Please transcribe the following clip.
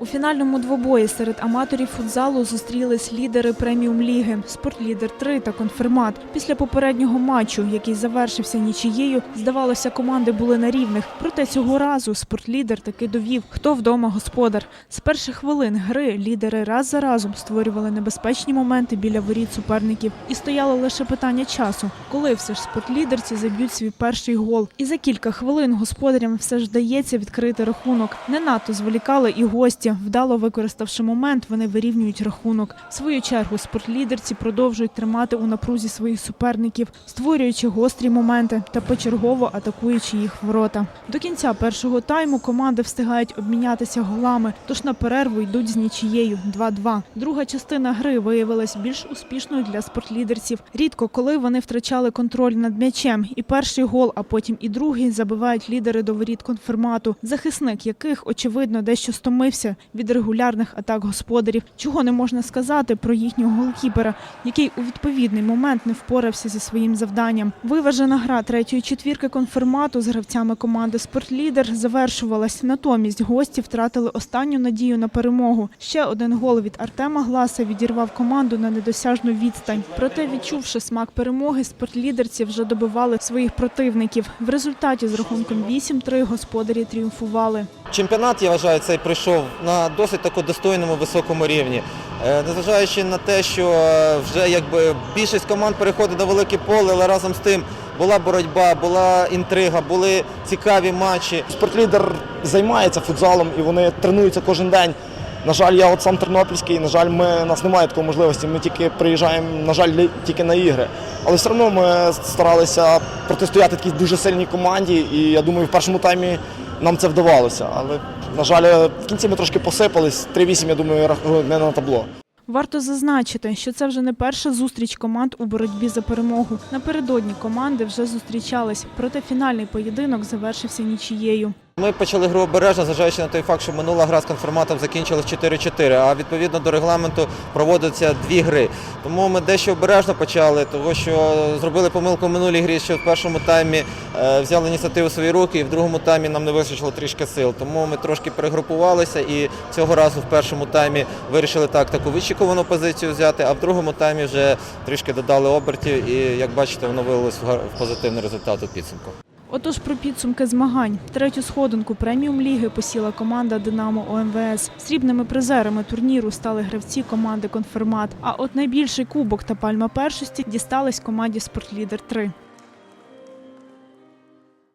У фінальному двобої серед аматорів футзалу зустрілись лідери преміум ліги Спортлідер 3 та Конфермат. Після попереднього матчу, який завершився нічиєю, здавалося, команди були на рівних. Проте цього разу спортлідер таки довів, хто вдома господар. З перших хвилин гри лідери раз за разом створювали небезпечні моменти біля воріт суперників. І стояло лише питання часу, коли все ж спортлідерці заб'ють свій перший гол. І за кілька хвилин господарям все ж вдається відкрити рахунок. Не надто зволікали і гості. Вдало використавши момент, вони вирівнюють рахунок. В свою чергу спортлідерці продовжують тримати у напрузі своїх суперників, створюючи гострі моменти та почергово атакуючи їх ворота. До кінця першого тайму команди встигають обмінятися голами, тож на перерву йдуть з нічією 2-2. Друга частина гри виявилась більш успішною для спортлідерців. Рідко коли вони втрачали контроль над м'ячем, і перший гол, а потім і другий забивають лідери до воріт конфермату, захисник яких очевидно дещо стомився від регулярних атак господарів. Чого не можна сказати про їхнього голкіпера, який у відповідний момент не впорався зі своїм завданням. Виважена гра третьої четвірки конфермату з гравцями команди Спортлідер завершувалась. Натомість гості втратили останню надію на перемогу. Ще один гол від Артема Гласа відірвав команду на недосяжну відстань. Проте, відчувши смак перемоги, спортлідерці вже добивали своїх противників. В результаті з рахунком 8-3 господарі тріумфували. Чемпіонат, я вважаю, цей прийшов на досить таку достойному високому рівні. Е, Незважаючи на те, що е, вже якби більшість команд переходить на велике поле, але разом з тим була боротьба, була інтрига, були цікаві матчі. Спортлідер займається футзалом і вони тренуються кожен день. На жаль, я от сам Тернопільський, на жаль, ми, нас немає такої можливості. Ми тільки приїжджаємо, на жаль, тільки на ігри. Але все одно ми старалися протистояти такій дуже сильній команді, і я думаю, в першому таймі нам це вдавалося. Але, на жаль, в кінці ми трошки посипались. 3-8, я думаю, рахунок не на табло. Варто зазначити, що це вже не перша зустріч команд у боротьбі за перемогу. Напередодні команди вже зустрічались, проте фінальний поєдинок завершився нічією. Ми почали гру обережно, зважаючи на той факт, що минула гра з конформатом закінчилась 4-4, а відповідно до регламенту проводяться дві гри. Тому ми дещо обережно почали, тому що зробили помилку в минулій грі, що в першому таймі е, взяли ініціативу в свої руки, і в другому таймі нам не вистачило трішки сил. Тому ми трошки перегрупувалися і цього разу в першому таймі вирішили так таку вичікувану позицію взяти, а в другому таймі вже трішки додали обертів і, як бачите, воно вилилось в позитивний результат у підсумку. Отож, про підсумки змагань. Третю сходинку преміум ліги посіла команда Динамо ОМВС. Срібними призерами турніру стали гравці команди Конфермат. А от найбільший кубок та пальма першості дістались команді Спортлідер 3